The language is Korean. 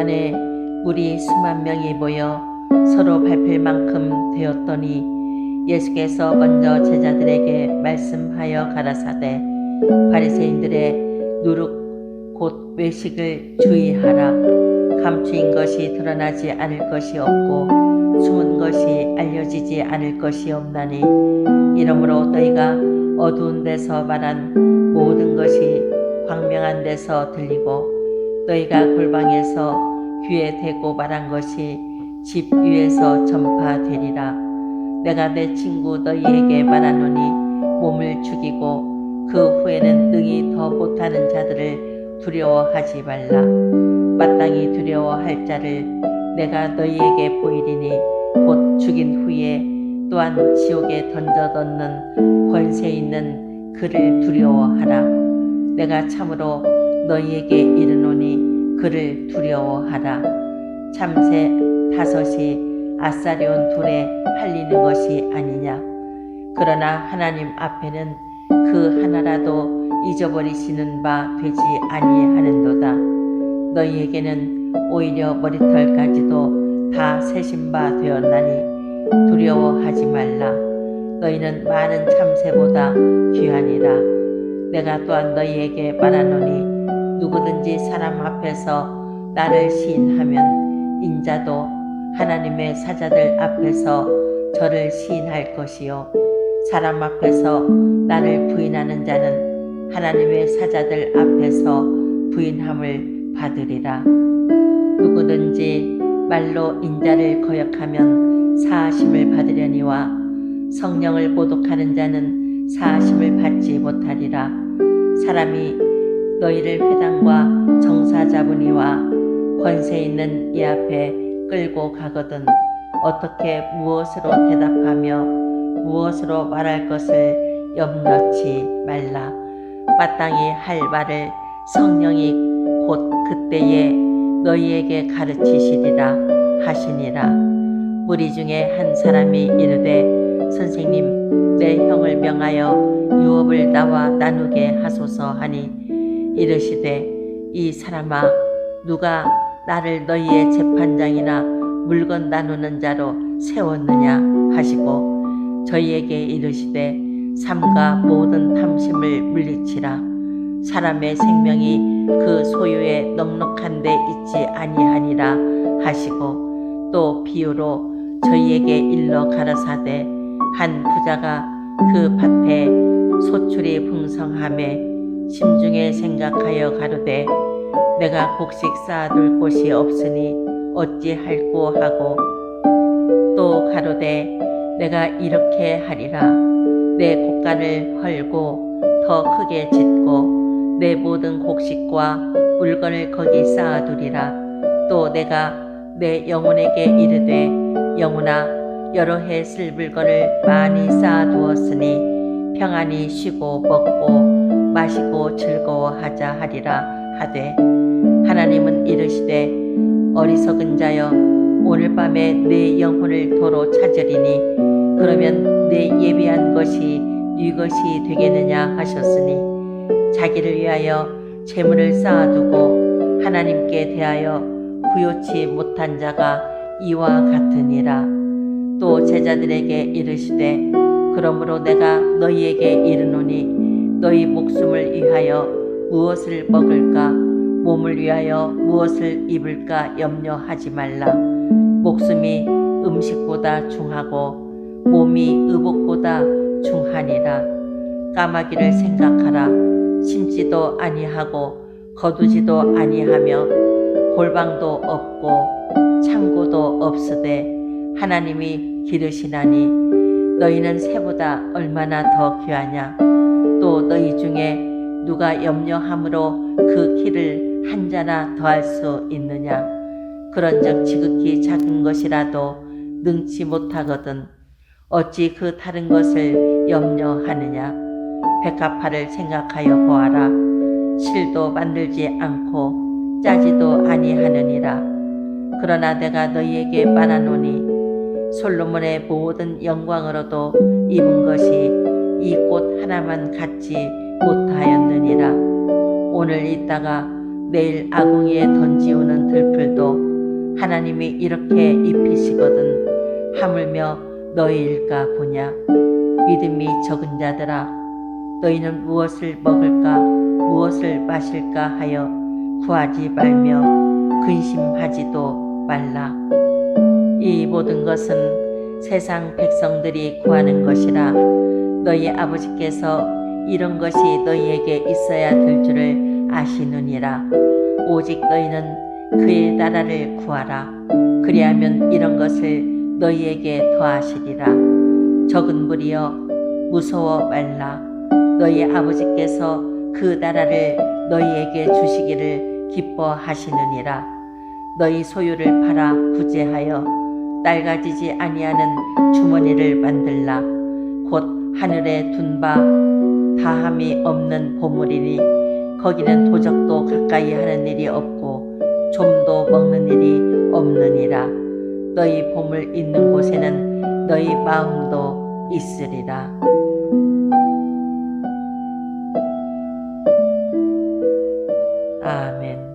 안에 물이 수만 명이 모여 서로 밟힐 만큼 되었더니 예수께서 먼저 제자들에게 말씀하여 가라사대 바리새인들의 누룩 곧 외식을 주의하라. 감추인 것이 드러나지 않을 것이 없고 숨은 것이 알려지지 않을 것이 없나니 이러므로 너희가 어두운 데서 말한 모든 것이 광명한 데서 들리고 너희가 골방에서 귀에 대고 말한 것이 집 위에서 전파되리라. 내가 내 친구 너희에게 말하노니 몸을 죽이고 그 후에는 능히 더 못하는 자들을 두려워하지 말라. 마땅히 두려워할 자를 내가 너희에게 보이리니 곧 죽인 후에 또한 지옥에 던져넣는 권세 있는 그를 두려워하라. 내가 참으로 너희에게 이르노니 그를 두려워하라. 참새 다섯이 아사리온 둘에 팔리는 것이 아니냐. 그러나 하나님 앞에는 그 하나라도 잊어버리시는 바 되지 아니하는도다. 너희에게는 오히려 머리털까지도 다 세신 바 되었나니 두려워하지 말라. 너희는 많은 참새보다 귀하니라. 내가 또한 너희에게 말하노니 누구든지 사람 앞에서 나를 시인하면 인자도 하나님의 사자들 앞에서 저를 시인할 것이요. 사람 앞에서 나를 부인하는 자는 하나님의 사자들 앞에서 부인함을 받으리라. 누구든지 말로 인자를 거역하면 사하심을 받으려니와 성령을 모독하는 자는 사하심을 받지 못하리라. 사람이 너희를 회당과 정사자분이와 권세 있는 이 앞에 끌고 가거든 어떻게 무엇으로 대답하며 무엇으로 말할 것을 염려치 말라. 마땅히 할 말을 성령이 곧 그때에 너희에게 가르치시리라 하시니라. 무리 중에 한 사람이 이르되 선생님 내 형을 명하여 유업을 나와 나누게 하소서 하니 이르시되 이 사람아 누가 나를 너희의 재판장이나 물건 나누는 자로 세웠느냐 하시고 저희에게 이르시되 삼가 모든 탐심을 물리치라. 사람의 생명이 그 소유에 넉넉한 데 있지 아니하니라 하시고 또 비유로 저희에게 일러 가라사대 한 부자가 그 밭에 소출이 풍성함에 심중에 생각하여 가로되 내가 곡식 쌓아둘 곳이 없으니 어찌할꼬 하고? 또 가로되 내가 이렇게 하리라. 내 곡간을 헐고 더 크게 짓고 내 모든 곡식과 물건을 거기 쌓아두리라. 또 내가 내 영혼에게 이르되 영혼아 여러 해 쓸 물건을 많이 쌓아두었으니 평안히 쉬고 먹고 마시고 즐거워하자 하리라 하되 하나님은 이르시되 어리석은 자여 오늘 밤에 내 영혼을 도로 찾으리니 그러면 내 예비한 것이 네 것이 되겠느냐 하셨으니 자기를 위하여 재물을 쌓아두고 하나님께 대하여 부요치 못한 자가 이와 같으니라. 또 제자들에게 이르시되 그러므로 내가 너희에게 이르노니 너희 목숨을 위하여 무엇을 먹을까? 몸을 위하여 무엇을 입을까? 염려하지 말라. 목숨이 음식보다 중하고 몸이 의복보다 중하니라. 까마귀를 생각하라. 심지도 아니하고 거두지도 아니하며 골방도 없고 창고도 없으되 하나님이 기르시나니 너희는 새보다 얼마나 더 귀하냐 또 너희 중에 누가 염려함으로 그 키를 한 자나 더할 수 있느냐? 그런즉 지극히 작은 것이라도 능치 못하거든 어찌 그 다른 것을 염려하느냐? 백합화를 생각하여 보아라. 실도 만들지 않고 짜지도 아니하느니라. 그러나 내가 너희에게 말하노니 솔로몬의 모든 영광으로도 입은 것이 이 꽃 하나만 갖지 못하였느니라. 오늘 있다가 내일 아궁이에 던지우는 들풀도 하나님이 이렇게 입히시거든 하물며 너희일까 보냐. 믿음이 적은 자들아 너희는 무엇을 먹을까 무엇을 마실까 하여 구하지 말며 근심하지도 말라. 이 모든 것은 세상 백성들이 구하는 것이라 너희 아버지께서 이런 것이 너희에게 있어야 될 줄을 아시느니라. 오직 너희는 그의 나라를 구하라. 그리하면 이런 것을 너희에게 더하시리라. 적은 무리여 무서워 말라. 너희 아버지께서 그 나라를 너희에게 주시기를 기뻐하시느니라. 너희 소유를 팔아 구제하여 낡아지지 아니하는 주머니를 만들라. 곧 하늘에 둔 바 다함이 없는 보물이니 거기는 도적도 가까이 하는 일이 없고 좀도 먹는 일이 없느니라. 너희 보물 있는 곳에는 너희 마음도 있으리라. 아멘.